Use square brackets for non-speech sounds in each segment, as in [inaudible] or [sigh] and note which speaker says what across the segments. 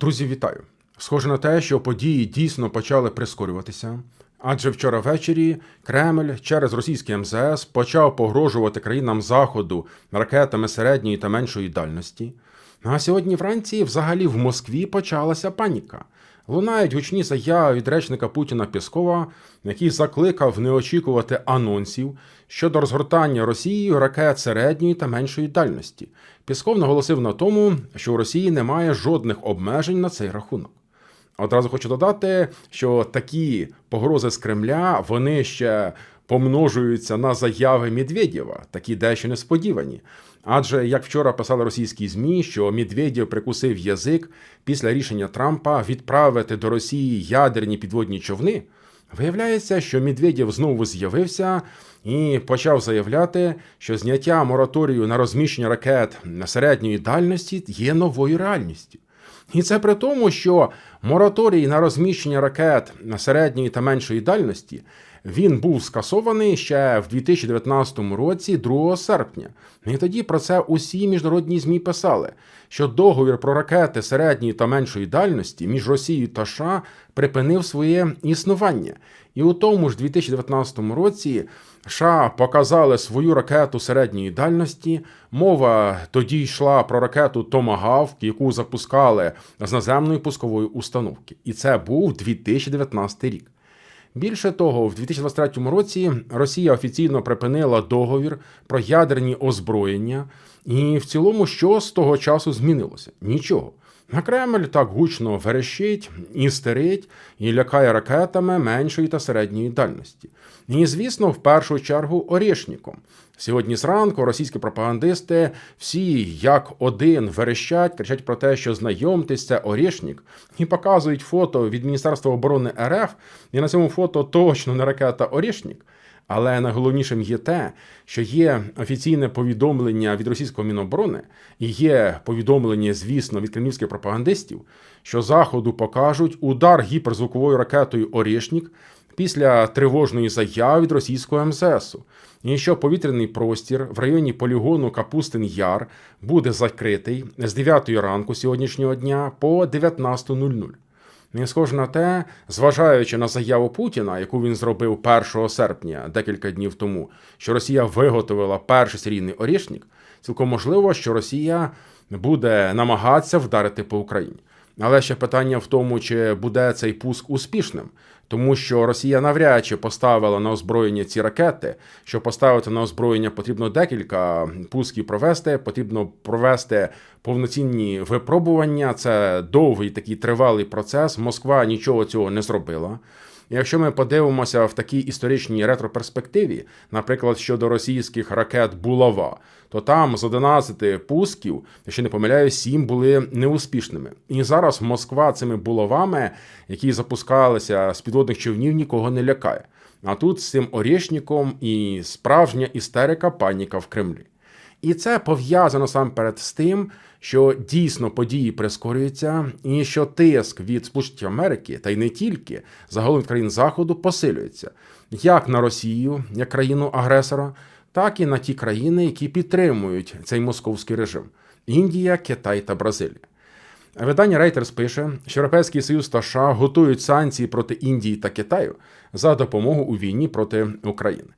Speaker 1: Друзі, вітаю! Схоже на те, що події дійсно почали прискорюватися. Адже вчора ввечері Кремль через російський МЗС почав погрожувати країнам Заходу ракетами середньої та меншої дальності. А сьогодні вранці взагалі в Москві почалася паніка. Лунають гучні заяви від речника Путіна Піскова, який закликав не очікувати анонсів щодо розгортання Росією ракет середньої та меншої дальності. Пісков наголосив на тому, що у Росії немає жодних обмежень на цей рахунок. Одразу хочу додати, що такі погрози з Кремля вони ще помножуються на заяви Медведєва, такі дещо несподівані. Адже як вчора писали російські змі, що Медведєв прикусив язик після рішення Трампа відправити до Росії ядерні підводні човни. Виявляється, що Медведєв знову з'явився і почав заявляти, що зняття мораторію на розміщення ракет середньої дальності є новою реальністю. І це при тому, що мораторій на розміщення ракет середньої та меншої дальності він був скасований ще в 2019 році, 2 серпня. І тоді про це усі міжнародні змі писали, що договір про ракети середньої та меншої дальності між Росією та США припинив своє існування. І у тому ж 2019 році США показали свою ракету середньої дальності. Мова тоді йшла про ракету Томагавк, яку запускали з наземної пускової установки. І це був 2019 рік. Більше того, в 2023 році Росія офіційно припинила договір про ядерні озброєння, і в цілому, що з того часу змінилося? Нічого. На Кремль так гучно верещить, істерить і лякає ракетами меншої та середньої дальності. І, звісно, в першу чергу Орєшніком. Сьогодні зранку російські пропагандисти всі як один верещать, кричать про те, що знайомтесь, це Орєшнік, і показують фото від Міністерства оборони РФ. І на цьому фото точно не ракета Орєшнік. Але найголовнішим є те, що є офіційне повідомлення від російського міноборони, і є повідомлення, звісно, від кремлівських пропагандистів, що заходу покажуть удар гіперзвуковою ракетою Орєшнік після тривожної заяви від російського МЗСу. І що повітряний простір в районі полігону Капустин Яр буде закритий з 9 ранку сьогоднішнього дня по 19.00. Не схоже на те, зважаючи на заяву Путіна, яку він зробив 1 серпня, декілька днів тому, що Росія виготовила перший серійний орішник, цілком можливо, що Росія буде намагатися вдарити по Україні. Але ще питання в тому, чи буде цей пуск успішним, тому що Росія навряд чи поставила на озброєння ці ракети. Щоб поставити на озброєння, потрібно декілька пусків провести. Потрібно провести повноцінні випробування. Це довгий такий тривалий процес. Москва нічого цього не зробила. Якщо ми подивимося в такій історичній ретроперспективі, наприклад, щодо російських ракет Булава, то там з 11 пусків, якщо не помиляюсь, 7 були неуспішними. І зараз Москва цими булавами, які запускалися з підводних човнів, нікого не лякає. А тут з цим орішником і справжня істерика паніка в Кремлі. І це пов'язано сам перед з тим, що дійсно події прискорюються, і що тиск від Сполучених Америки, та й не тільки загалом країн Заходу посилюється як на Росію, як країну агресора, так і на ті країни, які підтримують цей московський режим: Індія, Китай та Бразилія. Видання Reuters пише, що Європейський Союз та США готують санкції проти Індії та Китаю за допомогу у війні проти України.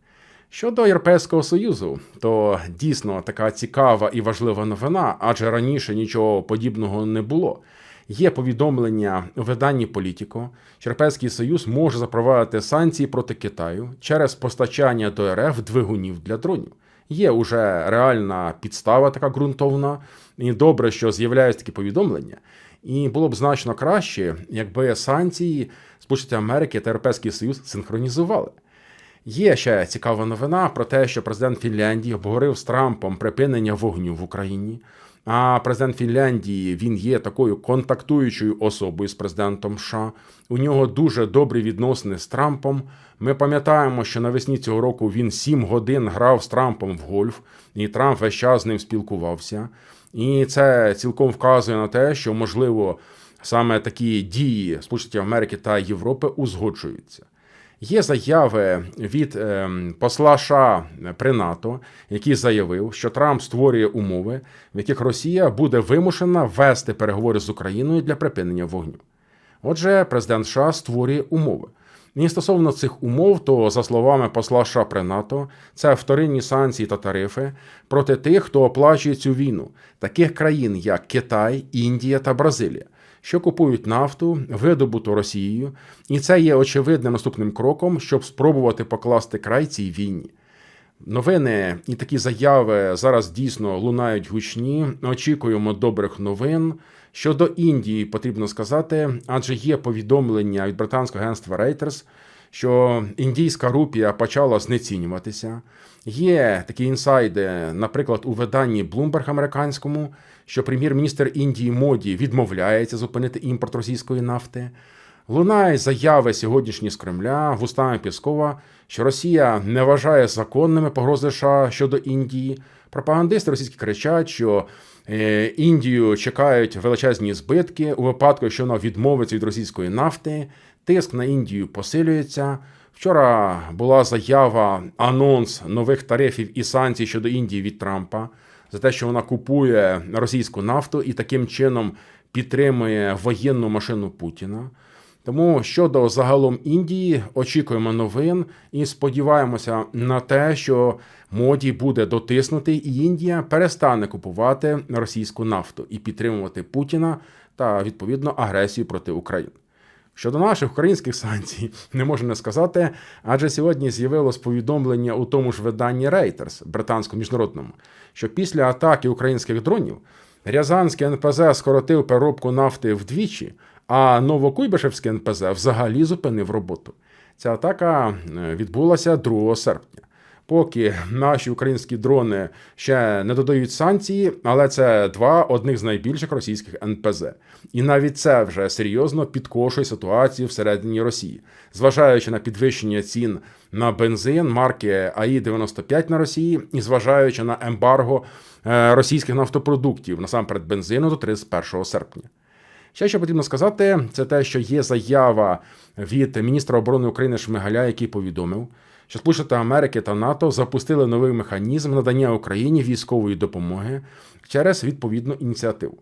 Speaker 1: Щодо Європейського Союзу, то дійсно така цікава і важлива новина, адже раніше нічого подібного не було. Є повідомлення у виданні Політіко, що Європейський Союз може запровадити санкції проти Китаю через постачання до РФ двигунів для дронів. Є уже реальна підстава, така ґрунтовна, і добре, що з'являються такі повідомлення. І було б значно краще, якби санкції Сполучені Америки та Європейський Союз синхронізували. Є ще цікава новина про те, що президент Фінляндії обговорив з Трампом припинення вогню в Україні. А президент Фінляндії він є такою контактуючою особою з президентом США. У нього дуже добрі відносини з Трампом. Ми пам'ятаємо, що навесні цього року він сім годин грав з Трампом в гольф, і Трамп весь час з ним спілкувався. І це цілком вказує на те, що можливо саме такі дії Сполучених Америки та Європи узгоджуються. Є заяви від е, посла США при НАТО, який заявив, що Трамп створює умови, в яких Росія буде вимушена вести переговори з Україною для припинення вогню. Отже, президент США створює умови. І стосовно цих умов, то за словами посла США при НАТО, це вторинні санкції та тарифи проти тих, хто оплачує цю війну, таких країн, як Китай, Індія та Бразилія, що купують нафту, видобуту Росією, і це є очевидним наступним кроком, щоб спробувати покласти край цій війні. Новини і такі заяви зараз дійсно лунають гучні. Очікуємо добрих новин. Щодо Індії потрібно сказати, адже є повідомлення від британського агентства Reuters, що індійська рупія почала знецінюватися. Є такі інсайди, наприклад, у виданні Bloomberg американському, що прем'єр-міністр Індії Моді відмовляється зупинити імпорт російської нафти. Лунає заяви сьогоднішні з Кремля вустами Піскова, що Росія не вважає законними погрози США щодо Індії. Пропагандисти російські кричать, що е, Індію чекають величезні збитки у випадку, якщо вона відмовиться від російської нафти. Тиск на Індію посилюється. Вчора була заява, анонс нових тарифів і санкцій щодо Індії від Трампа за те, що вона купує російську нафту і таким чином підтримує воєнну машину Путіна. Тому щодо загалом Індії очікуємо новин і сподіваємося на те, що моді буде дотиснутий, і Індія перестане купувати російську нафту і підтримувати Путіна та відповідно агресію проти України. Щодо наших українських санкцій, не можу не сказати, адже сьогодні з'явилось повідомлення у тому ж виданні Reuters, британському міжнародному, що після атаки українських дронів Рязанський НПЗ скоротив переробку нафти вдвічі, а Новокуйбишевський НПЗ взагалі зупинив роботу. Ця атака е, відбулася 2 серпня. Поки наші українські дрони ще не додають санкції, але це два одних з найбільших російських НПЗ. І навіть це вже серйозно підкошує ситуацію всередині Росії, зважаючи на підвищення цін на бензин марки АІ 95 на Росії, і зважаючи на ембарго е, російських нафтопродуктів насамперед бензину до 31 серпня. Ще що потрібно сказати, це те, що є заява від міністра оборони України Шмигаля, який повідомив, що Сполучені Америки та НАТО запустили новий механізм надання Україні військової допомоги через відповідну ініціативу.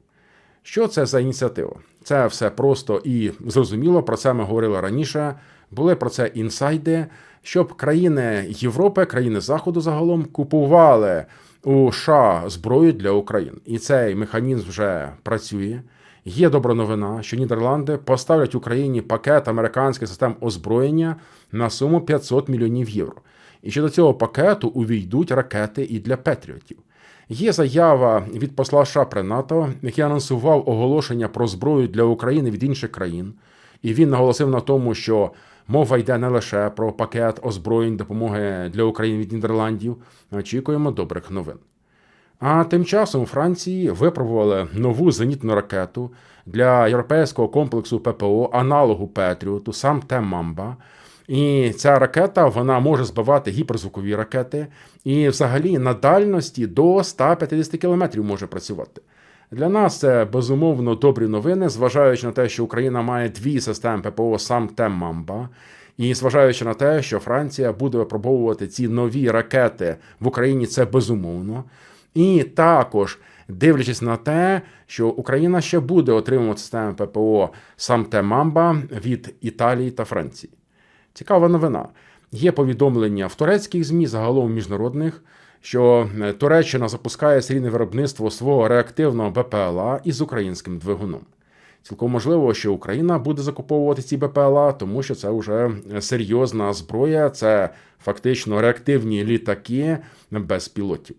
Speaker 1: Що це за ініціатива? Це все просто і зрозуміло. Про це ми говорили раніше. Були про це інсайди, щоб країни Європи, країни Заходу загалом купували у США зброю для України. І цей механізм вже працює. Є добра новина, що Нідерланди поставлять Україні пакет американських систем озброєння на суму 500 мільйонів євро. І що до цього пакету увійдуть ракети і для Петріотів. Є заява від посла США НАТО, який анонсував оголошення про зброю для України від інших країн, і він наголосив на тому, що мова йде не лише про пакет озброєнь допомоги для України від Нідерландів. Очікуємо добрих новин. А тим часом у Франції випробували нову зенітну ракету для європейського комплексу ППО, аналогу Петріоту, сам Темамба. І ця ракета вона може збивати гіперзвукові ракети, і взагалі на дальності до 150 кілометрів може працювати. Для нас це безумовно добрі новини, зважаючи на те, що Україна має дві системи ППО сам Темамба. І зважаючи на те, що Франція буде випробовувати ці нові ракети в Україні, це безумовно. І також дивлячись на те, що Україна ще буде отримувати системи ППО сам Темамба від Італії та Франції. Цікава новина. Є повідомлення в турецьких ЗМІ, загалом міжнародних, що Туреччина запускає серійне виробництво свого реактивного БПЛА із українським двигуном. Цілком можливо, що Україна буде закуповувати ці БПЛА, тому що це вже серйозна зброя, це фактично реактивні літаки без пілотів.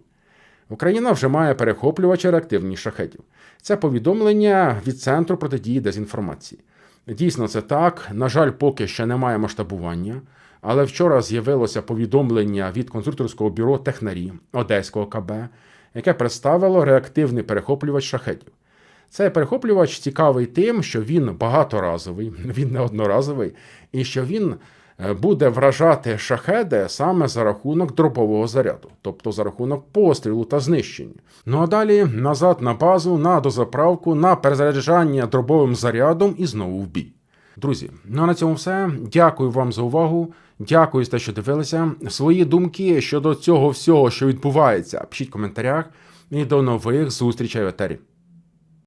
Speaker 1: Україна вже має перехоплювачі реактивних шахетів. Це повідомлення від Центру протидії дезінформації. Дійсно, це так. На жаль, поки ще немає масштабування. Але вчора з'явилося повідомлення від конструкторського бюро Технарі Одеського КБ, яке представило реактивний перехоплювач шахетів. Цей перехоплювач цікавий тим, що він багаторазовий, [laughs] він не одноразовий, і що він буде вражати шахеди саме за рахунок дробового заряду, тобто за рахунок пострілу та знищення. Ну а далі назад на базу, на дозаправку, на перезаряджання дробовим зарядом і знову в бій. Друзі, ну а на цьому все. Дякую вам за увагу. Дякую за те, що дивилися. Свої думки щодо цього всього, що відбувається, пишіть в коментарях. І до нових зустрічей в етері.